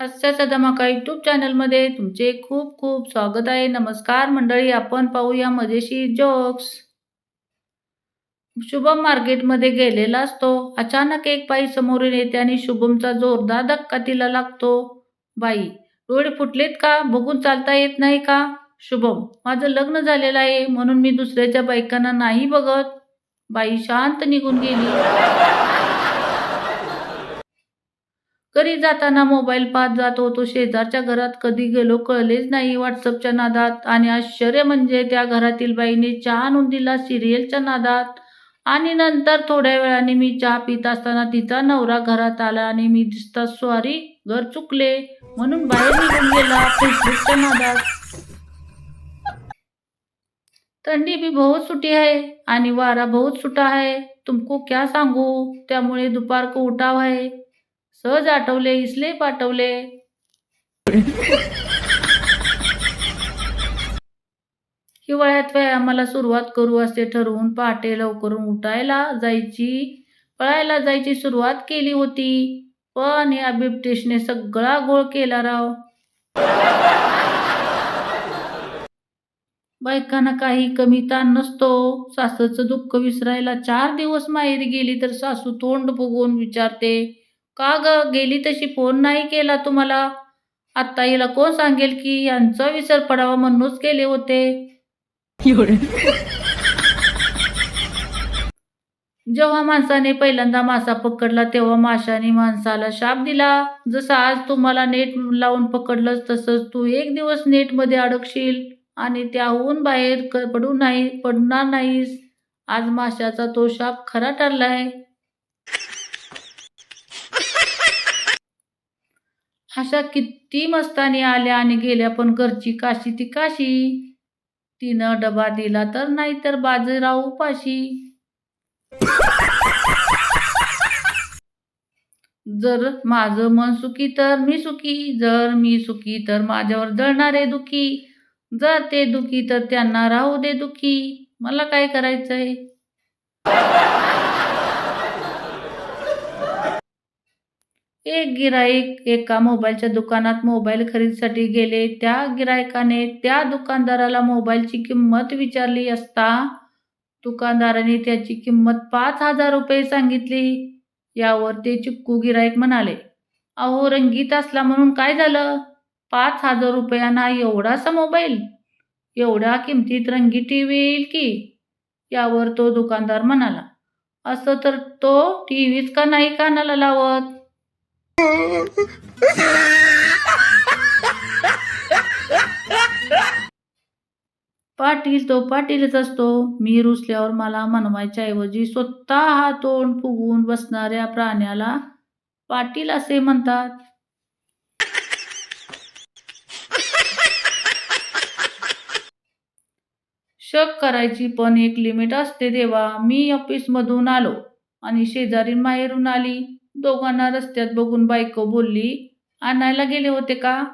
हास्याचा धमाका यूट्यूब चॅनलमध्ये तुमचे खूप खूप स्वागत आहे. नमस्कार मंडळी आपण पाहूया मजेशीर जोक्स. शुभम मार्केटमध्ये गेलेला असतो. अचानक एक बाई समोरून येते आणि शुभमचा जोरदार धक्का तिला लागतो. बाई डोळे फुटलेत का? बघून चालता येत नाही का? शुभम माझं लग्न झालेलं आहे म्हणून मी दुसऱ्याच्या बायकांना नाही बघत. बाई शांत निघून गेली. घरी जाताना मोबाईल पाहत जात होतो. शेजारच्या घरात कधी गेलो कळलेच नाही. व्हॉट्सअपच्या नादात आणि आश्चर्य म्हणजे त्या घरातील बाईने चहा आणून दिला सिरियलच्या नादात. आणि नंतर थोड्या वेळाने मी चहा पित असताना तिचा नवरा घरात आला आणि मी दिसता सॉरी घर चुकले म्हणून बाहेर निघून गेला फेसबुकच्या नादात. थंडी भी बहुत सुटी आहे आणि वारा बहुत सुटा आहे. तुमको क्या सांगू? त्यामुळे दुपार को उठाव आहे. सहज आठवले इसले पाठवले. हिवाळ्यात व्यायामाला सुरुवात करू असे ठरवून पहाटे लवकर उठायला जायची पळायला जायची सुरुवात केली होती. पण या बिबटेशने सगळा गोळ केला राव. बायकांना काही कमी ताण नसतो. सासूचं दुःख विसरायला चार दिवस माहेरी गेली तर सासू तोंड बघून विचारते का ग गेली तशी फोन नाही केला तुम्हाला? आत्ता हिला कोण सांगेल की यांचा विसर पडावा म्हणूनच केले होते? जेव्हा माणसाने पहिल्यांदा मासा पकडला तेव्हा माशाने माणसाला शाप दिला. जसं आज तुम्हाला नेट लावून पकडलंस तसंच तू एक दिवस नेटमध्ये अडकशील आणि त्याहून बाहेर पडू नाही पडणार नाहीस. आज माशाचा तो शाप खरा ठरलाय. अशा किती मस्तानी आल्या आणि गेल्या पण घरची काशी ती काशी. तिनं डबा दिला तर नाही तर बाजीराव उपाशी. जर माझं मन सुखी तर मी सुखी जर मी सुखी तर माझ्यावर जळणारे दुखी. जर ते दुखी तर त्यांना राहू दे दुखी. मला काय करायचंय? एक गिराईक एका मोबाईलच्या दुकानात मोबाईल खरेदीसाठी गेले. त्या गिरायकाने त्या दुकानदाराला मोबाईलची किंमत विचारली असता दुकानदाराने त्याची किंमत पाच हजार रुपये सांगितली. यावर ते चिक्कू गिरायक म्हणाले अहो रंगीत असला म्हणून काय झालं? पाच हजार रुपयांना एवढासा मोबाईल? एवढ्या किमतीत रंगीत टी व्ही येईल की? यावर तो दुकानदार म्हणाला असं तर तो टी व्हीच का नाही कानाला लावत? पाटील तो पाटीलच असतो. मी रुसल्यावर मला मनवायच्या ऐवजी स्वतः हा तोंड फुगवून बसणाऱ्या प्राण्याला पाटील असे म्हणतात. शक करायची पण एक लिमिट असते देवा. मी ऑफिसमधून आलो आणि शेजारी माहेरून आली. दोघांना रस्त्यात बघून बायको बोलली आणायला गेले होते का?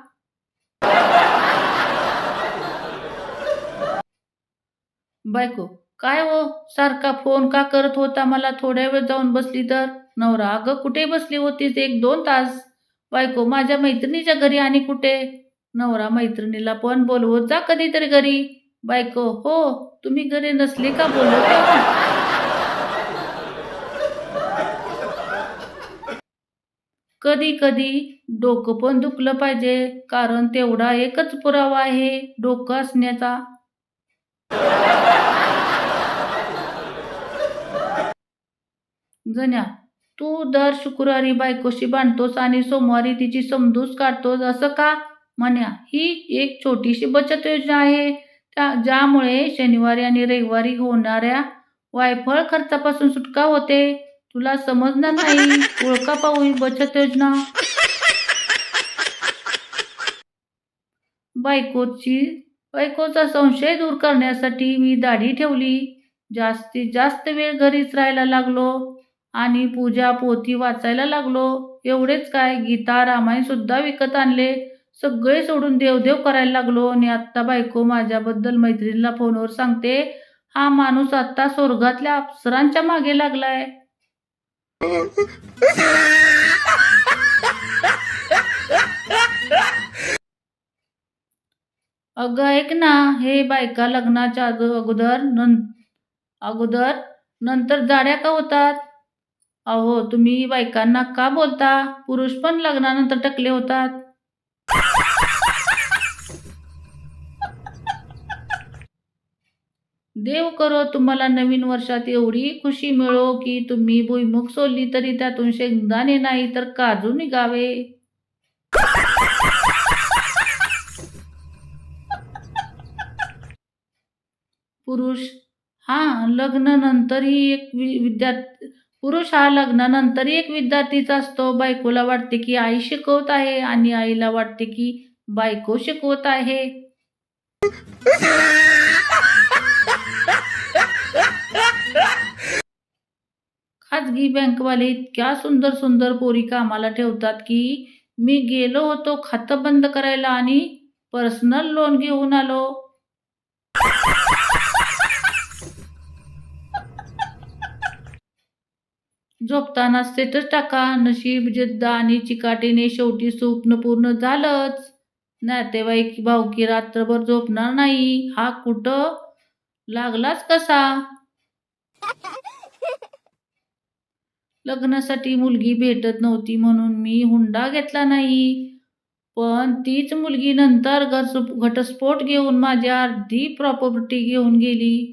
बायको काय हो? सारखा फोन का करत होता मला? थोड्या वेळ जाऊन बसली तर? नवरा अगं कुठे बसली होतीस एक दोन तास? बायको माझ्या मैत्रिणीच्या घरी आणि कुठे? नवरा मैत्रिणीला पण बोलवत जा कधीतरी घरी. बायको हो तुम्ही घरी नसले का बोलवते कधी कधी डोकं पण दुखलं पाहिजे कारण तेवढा एकच पुरावा आहे डोकं असण्याचा. जन्या तू दर शुक्रवारी बायकोशी बांधतोस आणि सोमवारी तिची समजूस काढतोस असं का? म्हण्या ही एक छोटीशी बचत योजना आहे. त्या ज्यामुळे शनिवारी आणि रविवारी होणाऱ्या वायफळ खर्चापासून सुटका होते. तुला समजणार नाही. ओळखा पाहू बचत योजना. बायकोची बायकोचा संशय दूर करण्यासाठी मी दाढी ठेवली. जास्तीत जास्त वेळ घरीच राहायला लागलो आणि पूजा पोथी वाचायला लागलो. एवढेच काय गीता रामायण सुद्धा विकत आणले. सगळे सोडून देवदेव करायला लागलो आणि आत्ता बायको माझ्याबद्दल मैत्रिणीला फोनवर सांगते हा माणूस आत्ता स्वर्गातल्या अप्सरांच्या मागे लागलाय. अगं ऐक ना हे बायका लग्नाच्या अगोदर अगोदर नंतर जाड्या का होतात? अहो तुम्ही बायकांना का बोलता? पुरुष पण लग्नानंतर टकले होतात. देव करो तुम्हाला नवीन वर्षात एवढी खुशी मिळो की तुम्ही भुईमुख सोडली तरी त्यातून शेंगदाणे नाही तर काजू निघावे. पुरुष हा लग्नानंतरही एक वि विद्यार्थी पुरुष हा लग्नानंतरही एक विद्यार्थीच असतो. बायकोला वाटते की आई शिकवत आहे आणि आईला वाटते की बायको शिकवत आहे. खाजगी बँकवाले इतक्या सुंदर सुंदर पोरी कामाला ठेवतात की मी गेलो होतो खातं बंद करायला आणि पर्सनल लोन घेऊन आलो. झोपताना स्टेटस टाका नशीब जिद्द आणि चिकाटीने शेवटी स्वप्न पूर्ण झालंच. नातेवाईक भाऊकी रात्रभर झोपणार नाही हा कुठं लागलाच कसा? लग्नासाठी मुलगी भेटत नव्हती म्हणून मी हुंडा घेतला नाही. पण तीच मुलगी नंतर घस घटस्फोट घेऊन माझी अर्धी प्रॉपर्टी घेऊन गेली.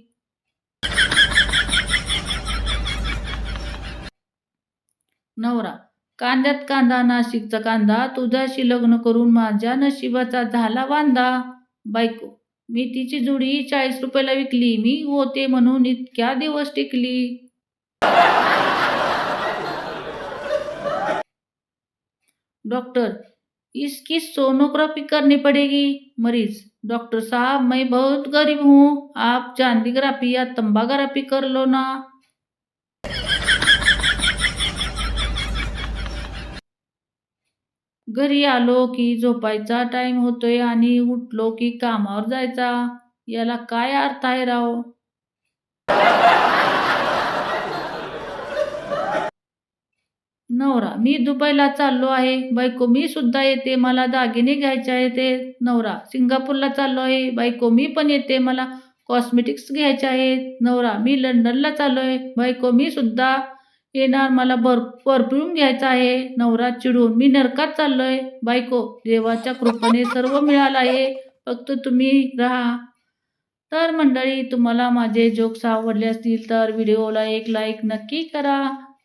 नवरा कांद्यात कांदा नाशिकचा कांदा तुझ्याशी लग्न करून माझ्या नशिबाचा झाला वांदा. बायको मी तिची जुडी चाळीस रुपयाला विकली मी होते म्हणून इतक्या दिवस टिकली. डॉक्टर इसकी सोनोग्राफी करनी पड़ेगी। मरीज डॉक्टर साहब मैं बहुत गरीब हूँ। आप चांदीग्राफी या तंबाग्राफी कर लो ना। घरी आलो की झोपायचा टाइम होतोय आणि उठलो की कामावर जायचा. याला काय अर्थ आहे राव? नवरा. मी दुबईला चाललो आहे. बायको मी सुद्धा येते. मला दागिने घ्यायचे आहेत नवरा. सिंगापूरला चाललो आहे. बायको मी पण येते. मला कॉस्मेटिक्स घ्यायचे आहेत नवरा. मी लंडनला चाललो आहे. बायको मी सुद्धा येणार. मला बर परफ्यूम घ्यायचा आहे नवरा चिडून. मी नरकात चाललो आहे. बायको देवाच्या कृपेने सर्व मिळालं आहे. फक्त तुम्ही राहा. तर मंडळी तुम्हाला माझे जोक्स आवडले असतील तर व्हिडिओला एक लाईक नक्की करा.